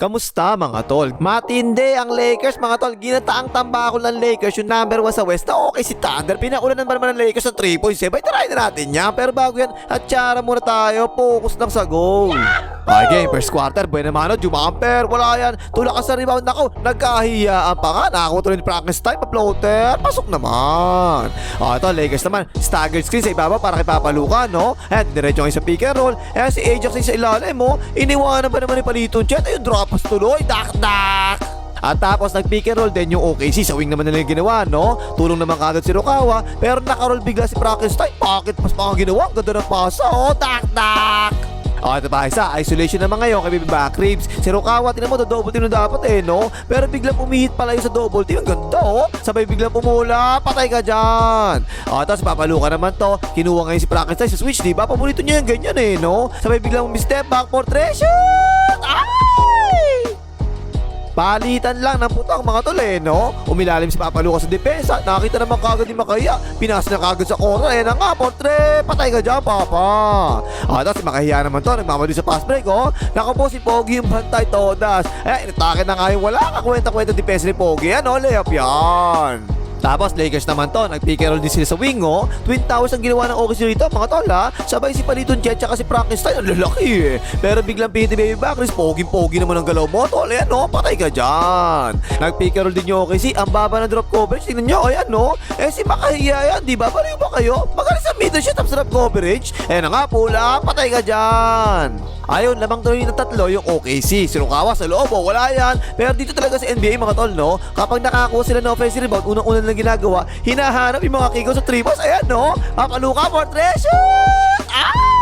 Kamusta mga tol? Matindi ang Lakers mga tol. Ginataang tambakol ng Lakers yung number 1 sa West na okay si Thunder. Pinakulan na naman ng Lakers ng 3 points eh. Try na natin yan. Pero bago yan, atsara muna tayo. Focus lang sa goal. Okay, first quarter. Buena mano, jumamper. Wala yan. Tulak ka sa rebound ako. Nagkahiyaan pa nga. Nakakuha tuloy ni Frankenstein. Pa-floater. Pasok naman. O, ito, Lakers naman. Staggered screen sa ibaba para kay Papaluka, no? At diretso ngayon sa pick and roll. Eh, si Ajax sa ilalim mo. Iniwanan ba naman ni Palitong Chet? Ayun, drop pass tuloy. Dak-dak! At tapos nag-pick and roll din yung OKC sa wing naman nila yung ginawa, no? Tulong naman kagad si Rukawa, pero nakaroll bigla si Frankenstein. Bakit mas pa ginawa? Ang Ganda ng pasa, oh, dak-dak! O, ito pa isa, isolation naman ngayon kay Baby Back. Si Rukawa, tinan mo, double team na dapat eh, no? Pero biglang pumihit pala yung sa double team. Ang ganda, oh. Sabay biglang pumula, patay ka dyan. O, tapos papaluka naman to. Kinuha ngayon si Frankenstein sa switch, di ba? Paborito niya yung ganyan eh, no? Sabay biglang step back for treasure! Ay! Palitan lang ng putok mga tol eh, no? Umilalim si Papa Lucas sa depensa. Nakita naman kagad ni Makaya. Pinas na kagad sa corner. Ayan na nga, portre. Patay ka dyan, Papa. Ah, tapos si Makahiya naman to. Nagmamali sa fast break, oh. Naku po si Pogi yung bantay todas. Eh, inatake na nga yung wala kakwenta-kwenta depensa ni Pogi. Ano, layup yan. Tapos Lakers naman to, nag-pick and roll din sila sa wing oh. Twin Towers ang ginawa ng OKC rito, mga tol ha. Sabay si Paliton Jet tsaka si Frankenstein, ang lalaki eh. Pero biglang piti baby back, pogi-pogi naman ang galaw mo, tol. Ayan oh, patay ka dyan. Nag-pick and roll din yung OKC, ang baba ng drop coverage, tingnan nyo, ayan oh. Eh si Makahiya yan, di ba? Pareho ba kayo? Magaling sa middle shot, tapos drop coverage. Ayan na nga, pula, patay ka dyan. Ayun, lamang tuloy ng tatlo yung OKC. Si Rukawa sa loob, oh, wala yan. Pero dito talaga sa NBA mga tol, no? Kapag nakakuha sila ng offensive rebound, unang-una lang ginagawa, hinahanap yung mga kigaw sa balls. Ayan, no? Papaluka for treasure! Ay!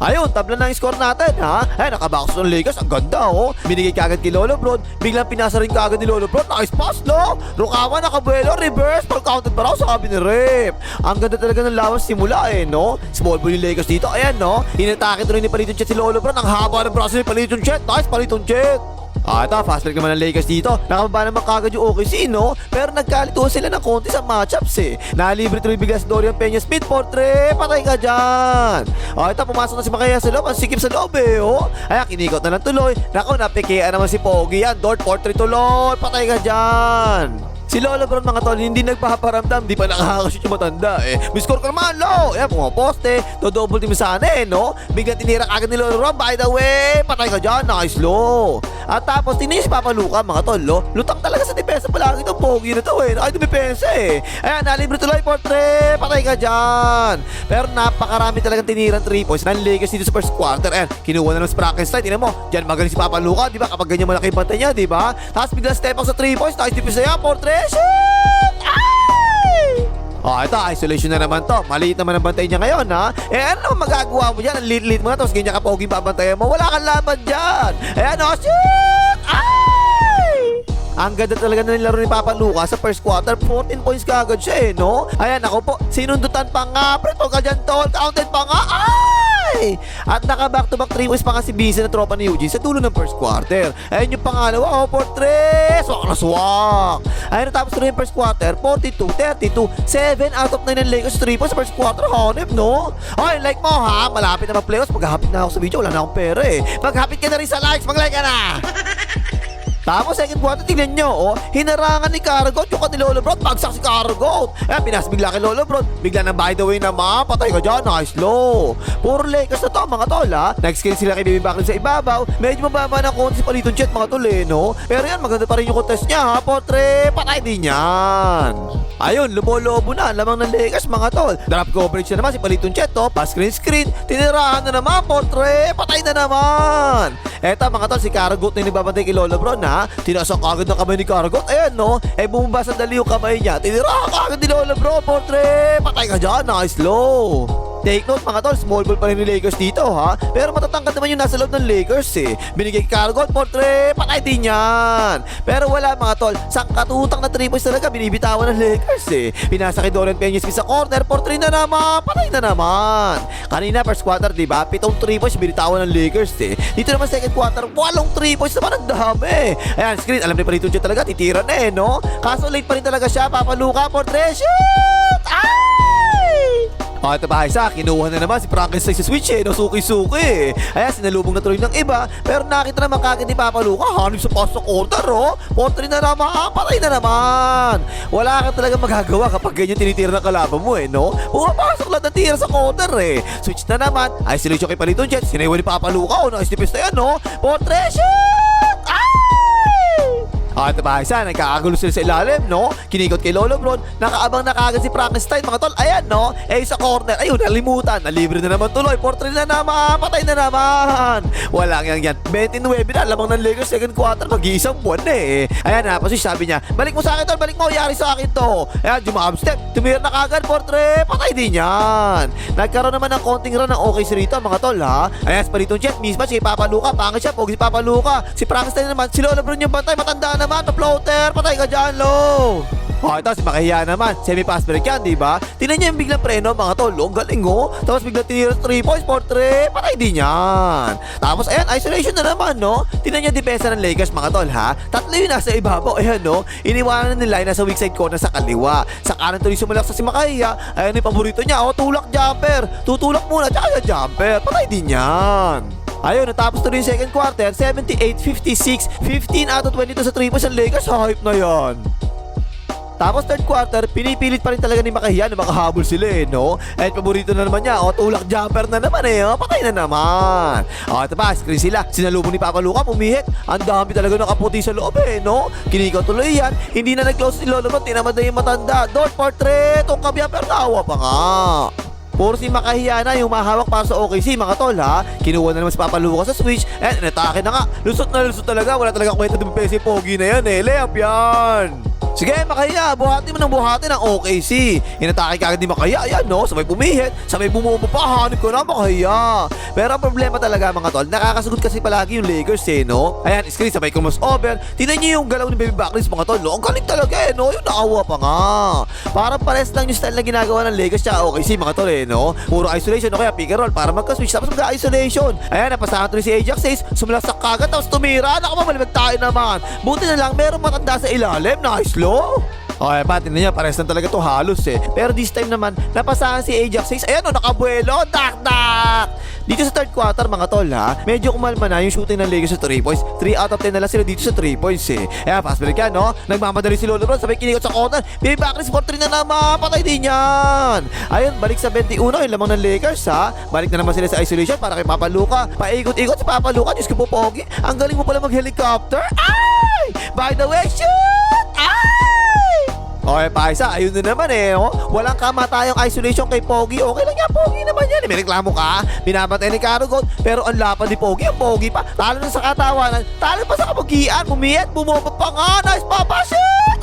Ayun, tabla na ang score natin, ha? Ay, nakabox ng Lakers. Ang ganda, oh. Binigay kagad kay Lolo Brod. Biglang pinasa rin kagad ni Lolo Brod. Nice pass, no? Rukawa, nakabuelo, reverse. Full counted pa raw, sabi ni Rip. Ang ganda talaga ng lawas simula, eh, no? Small ball yung Lakers dito. Ayan, no? Hinatake tuloy ni Paliton Chet si Lolo Brod. Ang haba ng braso ni Paliton Chet. Nice, Paliton Chet. Ah, ito, fast break naman ng Lakers dito. Nakababa naman kagad yung OKC, no? Pero nagkalituhan sila ng konti sa matchups, eh. Nalibre tuloy bigla si Dorian Peña Smith, portre, patay ka dyan. Ah, ito, pumasok na si Makaya sa loob. Ang sikip sa loob, eh, oh. Ay, kinikot na lang tuloy. Nako, napikian naman si Pogi yan. Dort, portre tuloy, patay ka dyan. Si Lola Brown mga tol, hindi nagpaparamdam, di pa nakakashoot yung matanda eh. Miscore ka naman, lo! Ayan, pumaposte, do-double team sana eh, no? Bigla tinira agad ni Lola Brown, by the way, patay ka dyan, nice low. At tapos, si Papa Luca, mga tol, lo. Lutang talaga sa depensa palagi itong pogi na to eh. Ay, dumipensa eh. Ayan, nalibre tuloy, portre, patay ka dyan. Pero napakarami talagang tinirang 3 points ng Lakers dito sa first quarter. Ayan, kinuha na ng Frankenstein, tingnan mo, dyan magaling si Papa Luca, di ba? Kapag ganyan malaki yung bantay niya, di ba? Tapos bigla step up sa 3 points, nice defense na yan, portre, shoot! Ay! Oh, ito, isolation na naman to. Maliit naman ang bantay niya ngayon, ha? Eh, ano magagawa mo dyan? Lit-lit mo na, tapos ganyan ka pogi babantayan mo. Wala kang laban dyan. Ayan, oh, shoot! Ay! Ang ganda talaga na nilaro ni Papa Lucas sa first quarter. 14 points kagad siya eh, no? Ayan, ako po, sinundutan pa nga. Preto ka dyan, tol. Counted pa nga. Ay! At naka back-to-back 3 points pa nga si Vincent na tropa ni Eugene sa dulo ng first quarter. Ayun yung pangalawa, oh, for 3. Swak na swak. Ayun, natapos tuloy yung first quarter. 42, 32, 7 out of 9 ng Lakers 3 points sa first quarter. Hanip, no? Ay, like mo, ha? Malapit na mag-playoffs. Maghahapit na ako sa video. Wala na akong pera, eh. Maghapit ka na rin sa likes. Mag-like ka na! Tapos second quarter, tingnan nyo, oh, hinarangan ni Cargot yung kay Lolo Brown, bagsak si Cargot. Eh, pinas bigla kay Lolo Brown, bigla na by the way naman, patay ka dyan, nice low. Puro Lakers na to, mga tol, ha. Next game sila kay Baby Backlund sa ibabaw, medyo mababa ng konti si Paliton Jet, mga tol, eh, no? Pero yan, maganda pa rin yung contest niya, ha, Potre, patay din yan. Ayun, lumolobo na, lamang ng Lakers, mga tol. Drop coverage na naman si Paliton Jet, to, pass screen screen, tinirahan na naman, Potre, patay na naman. Eto, mga tol, si Cargot na nagbabantay kay Lolo Brown, ha. Tinasok agad ng kamay ni Cargot. Ayan, no? Eh, bumaba sa dali yung kamay niya. Tinira ka agad ni Lola Bro, portre. Patay ka dyan. Nice low. Take note mga tol, small ball pa rin ni Lakers dito ha. Pero matatangkad naman yung nasa loob ng Lakers eh. Binigay kay Cargot, portre, patay din yan. Pero wala mga tol, sa katutang na 3 points talaga binibitawan ng Lakers eh. Pinasa kay Dorian Peñas sa corner, portre na naman, patay na naman. Kanina first quarter, di ba? Pitong 3 points binitawan ng Lakers eh. Dito naman second quarter, walong 3 points naman ang dami. Ayan, screen, alam ni Palito dyan talaga, titira na eh, no? Kaso late pa rin talaga siya, papaluka, portre, shoot! Ay! O ito pa isa, kinuha na naman si Frankenstein sa switch eh, no suki-suki. Ayan, sinalubong na tuloy ng iba, pero nakita naman kagad ni Papa Luca, hanip sa pasok order oh. Potri na naman, patay na naman. Wala ka talaga magagawa kapag ganyan tinitira ng kalaban mo eh, no? Pumapasok lang ng tira sa counter eh. Switch na naman, isolation kay Palito Jet, sinaiwan ni Papa Luca, oh, nice defense na yan, no? Potri, ito ba isa, nagkakagulo sila sa ilalim, no? Kinikot kay Lolo Bron, nakaabang na kagad si Frankenstein, mga tol. Ayan, no? Eh, sa corner, ayun, nalimutan. Nalibre na naman tuloy. Portrait na naman, patay na naman. Walang yan yan. 29 na, lamang ng Lakers second quarter, mag-iisang buwan na eh. Ayan na, kasi sabi niya, balik mo sa akin tol, balik mo, yari sa akin to. Ayan, jumab step, tumira na kagad, portrait, patay din yan. Nagkaroon naman ng konting run ng si Rito, mga tol, ha? Ayan, si Palito Jet, mismatch kay Papa Luca, pangit siya, pogi si Papa Luca. Si Frankenstein naman, si Lolo Bron yung bantay, matanda naman, na floater, patay ka dyan, low. Oh, si Makahiya naman. Semi-pass break yan, di ba? Tingnan niyo yung biglang preno, mga tol. Ang galing, oh. Tapos biglang tinira 3 points for 3. Patay din yan. Tapos, ayan, isolation na naman, no? Tingnan yung depensa ng Lakers, mga tol, ha? Tatlo yung nasa ibabaw. Ayan, no? Iniwanan nila yung nasa weak side corner sa kaliwa. Sa kanan tuloy sumulak sa si Makahiya. Ayan yung paborito niya. Oh, tulak jumper. Tutulak muna, tsaka jumper. Patay din yan. Ayun, natapos tuloy yung second quarter, 78-56, 15 out of 22 sa 3 points ang Lakers, hype na yan. Tapos third quarter, pinipilit pa rin talaga ni Makahiya na makahabol sila eh, no? At paborito na naman niya, o tulak jumper na naman eh, o patay na naman. O ito pa, screen sila, sinalubong ni Papa Luca, pumihit. Ang dami talaga nakaputi sa loob eh, no? Kinikaw tuloy yan, hindi na nag-close si Lolo Bro, tinamad na yung matanda. Dot portrait, tong kabya, pero naawa pa nga. Puro si Makahiya na yung mahawak para sa OKC mga tol ha. Kinuha na naman si Papa Luca sa switch and inatake na nga. Lusot na lusot talaga. Wala talaga kwenta ng si Pogi na yan eh. Layup yan. Sige, Makahiya, buhati mo ng buhati ng OKC. Inatake ka agad ni Makahiya, ayan no, sabay pumihit, sabay bumubo pa, hanip ko na Makahiya. Pero ang problema talaga mga tol, nakakasagot kasi palagi yung Lakers eh, no? Ayan, screen, sabay kumos over. Tingnan niyo yung galaw ni Baby Backlis mga tol, no? Ang galing talaga eh, no? Yung nakawa pa nga. Parang pares lang yung style na ginagawa ng Lakers tsaka OKC mga tol eh, no? Puro isolation o kaya pick and roll para magka-switch tapos magka-isolation. Ayan, napasahan tuloy si Ajax says, sumulasak kagad tapos tumira. Naku, mamalimag tayo naman. Buti na lang, meron matanda sa ilalim. Nice low. Okay, pati na niya, pares lang talaga to halos eh. Pero this time naman, napasahan si Ajax says, ayan o, nakabuelo, dak dak. Dito sa third quarter mga tol ha, medyo kumalma na yung shooting ng Lakers sa 3 points. 3 out of 10 na lang sila dito sa 3 points eh. Ayan, fast break yan no, nagmamadali si Lolo Bron, sabay kinikot sa corner. Baby Backris for 3 na naman, patay din yan. Ayun, balik sa 21, yung lamang ng Lakers ha. Balik na naman sila sa isolation para kay Papa Luca. Paikot-ikot si Papa Luca, Diyos ko po pogi. Ang galing mo pala mag-helicopter. Ay! By the way, shoot! Ay! Okay, pa isa, ayun na naman eh. Oh. Walang kamatayang isolation kay Pogi. Okay lang yan, Pogi naman yan. May reklamo ka, binabatay ni Carugot. Pero ang lapad ni Pogi, ang Pogi pa. Talo na sa katawanan, talo pa sa kapugian. Bumiyat, bumaba pa nga. Nice papa shit!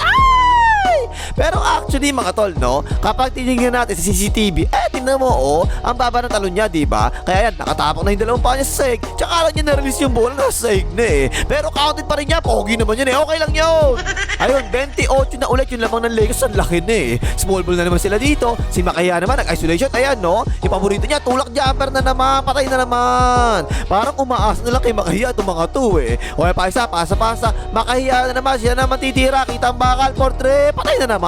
Pero actually mga tol, no? Kapag tinignan natin sa CCTV, eh, tingnan mo, oh, ang baba ng talon niya, di ba? Kaya yan, nakatapak na yung dalawang paa niya sa sahig. Tsaka lang niya na-release yung bola na sa sahig na eh. Pero counted pa rin niya, pogi naman yun eh. Okay lang yun. Ayun, 28 na ulit yung lamang ng Lakers. Ang laki na eh. Small ball na naman sila dito. Si Makaya naman, nag-isolation. Ayan, no? Yung paborito niya, tulak jumper na naman. Patay na naman. Parang umaas na lang kay Makaya itong mga to eh. Okay, pa isa, pasa-pasa. Makaya na naman. Siya naman titira. Kita ang bakal. Portrait. Patay na naman.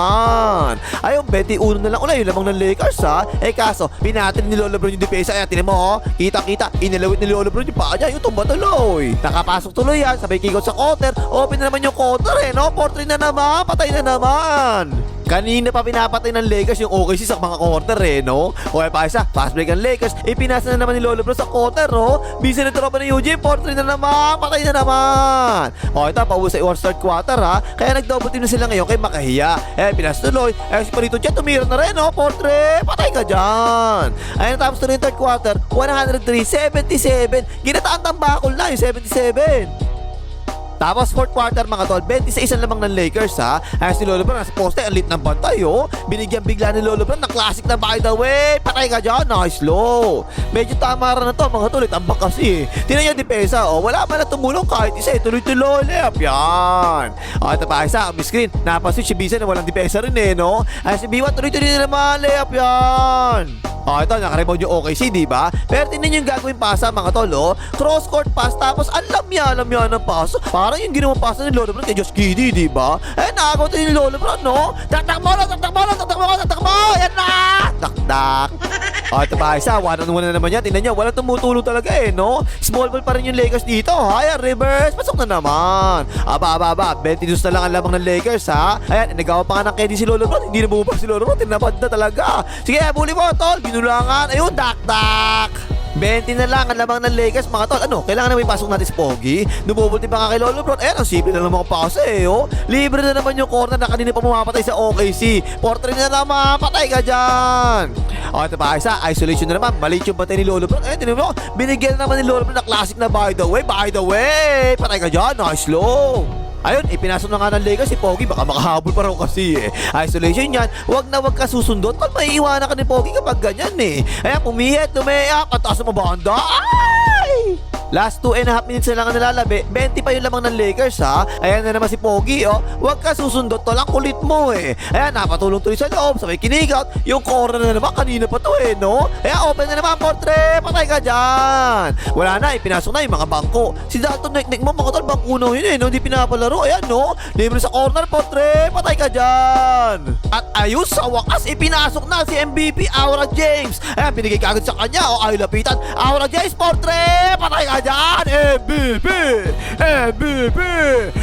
Ayun, 21 na lang ulit yung lamang ng Lakers ha. Eh kaso, pinatin ni Lolo Bron yung depensa. Ayan, tinan mo oh. Kita-kita. Inilawit ni Lolo Bron yung paa niya. Yung tumba tuloy. Nakapasok tuloy yan. Sabay kikot sa counter. Open na naman yung counter eh, no? Portrait na naman. Patay na naman. Kanina pa pinapatay ng Lakers yung OKC sa mga quarter eh, no? O pa isa, fast break ang Lakers. Ipinasa na naman ni Lolo Bro sa quarter, no? Busy na tropa ni UJ, portrait na naman, patay na naman. O ito, pauwi sa third quarter ha. Kaya nag-double team na sila ngayon kay Makahiya. Eh, pinasa tuloy. Eh, si Parito Chet, tumira na rin, no? Portrait, patay ka dyan. Ayun, tapos tuloy third quarter, 103-77. Ginataang tambakol na yung 77. Tapos fourth quarter mga tol, 20 sa isang lamang ng Lakers ha. Ayos si Lolo Brown, nasa poste, ang lit ng bantay oh. Binigyan bigla ni Lolo Brown ng classic na by the way. Patay ka dyan, nice low. Medyo tama rin na to mga tol, tambak kasi eh. Tinan yung depensa oh, wala man na tumulong kahit isa eh. Tuloy-tuloy, layup yan. O ito pa isa, may screen. Napaswitch si Bisa na walang depensa rin eh no. Ayos si Biwa, tuloy-tuloy na naman, layup yan. Oh, ito, nakarebound yung OKC, di ba? Pero tingnan yung gagawin pasa, mga tol, oh. Cross-court pass, tapos alam niya, alam niya ng pass. Parang yung ginawang pasa ni Lolo Bron kay Josh Giddy, di ba? Eh, nakakot ni Lolo Bron, no? Mo lang, taktak mo lang, taktak mo! Yan na! Taktak! Oh, ito pa isa, one on one na naman yan. Tingnan nyo, walang tumutulong talaga eh, no? Small ball pa rin yung Lakers dito. Ayan, reverse. Pasok na naman. Aba, aba, aba. 22 na lang ang lamang ng Lakers, ha? Ayan, nagawa pa nga ng Kenny si Lolo Bron. Hindi na bumaba si Lolo Bron. Tinapad na talaga. Sige, buli mo, tol. Ginulangan. Ayun, dak-dak. 20 na lang ang lamang ng Lakers, mga tol. Ano, kailangan na may pasok natin si Pogi. Numubulti pa nga kay Lolo Bron. Ayan, ang simple na lang mga pasa eh, oh. Libre na naman yung corner na kanina pa mapapatay sa OKC. Portrait na naman, patay ka dyan. O, ito pa, isa, isolation na naman. Maliit yung patay ni Lolo Bron. Eh, tinan mo, binigyan na naman ni Lolo Bron na classic na by the way, by the way. Patay ka dyan, nice low. Ayun, ipinasok na nga ng Lakers si Pogi. Baka makahabol pa raw kasi eh. Isolation yan. Wag na wag ka susundot. Kung maiiwanan ka ni Pogi kapag ganyan eh. Ayan, pumihit, tumiyak, at taas mo banda. Ay! Last 2 and a half minutes na lang ang nalalabi. 20 pa yung lamang ng Lakers ha. Ayan na naman si Pogi oh. Huwag ka susundot tol. Ang kulit mo eh. Ayan, napatulong tuloy sa loob. Sabay kinigout. Yung corner na naman. Kanina pa to eh no. Ayan, open na naman. Portre. Patay ka dyan. Wala na. Ipinasok na yung mga bangko. Si Dalton Neknek mo mga tol. Bangko na yun eh. No? Hindi pinapalaro. Ayan no. Libre sa corner. Portre. Patay ka dyan. At ayos sa wakas. Ipinasok na si MVP Aura James. Ayan, binigay kagad sa kanya. O ay lapitan. Aura James. Portre. Patay ka dyan. MVP. MVP.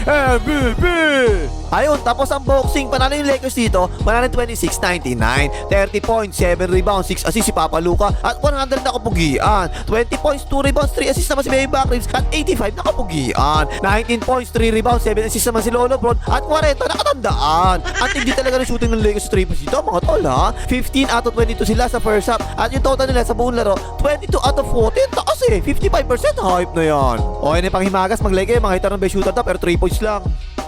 MVP. Ayun, tapos ang boxing, panalo yung Lakers dito, 126-99, 30 points, 7 rebounds, 6 assists si Papa Luka, at 100 na kapugian. 20 points, 2 rebounds, 3 assists naman si Baby Backrims, at 85 na kapugian. 19 points, 3 rebounds, 7 assists naman si Lolo Bron, at 40 nakatandaan. At hindi talaga ng shooting ng Lakers sa 3 points dito, mga tol ha. 15 out of 22 sila sa first half, at yung total nila sa buong laro, 22 out of 40, taas eh, 55% hype na yan. O, yun yung panghimagas, mag-leg eh, makita ng best shooter to, pero 3 points lang.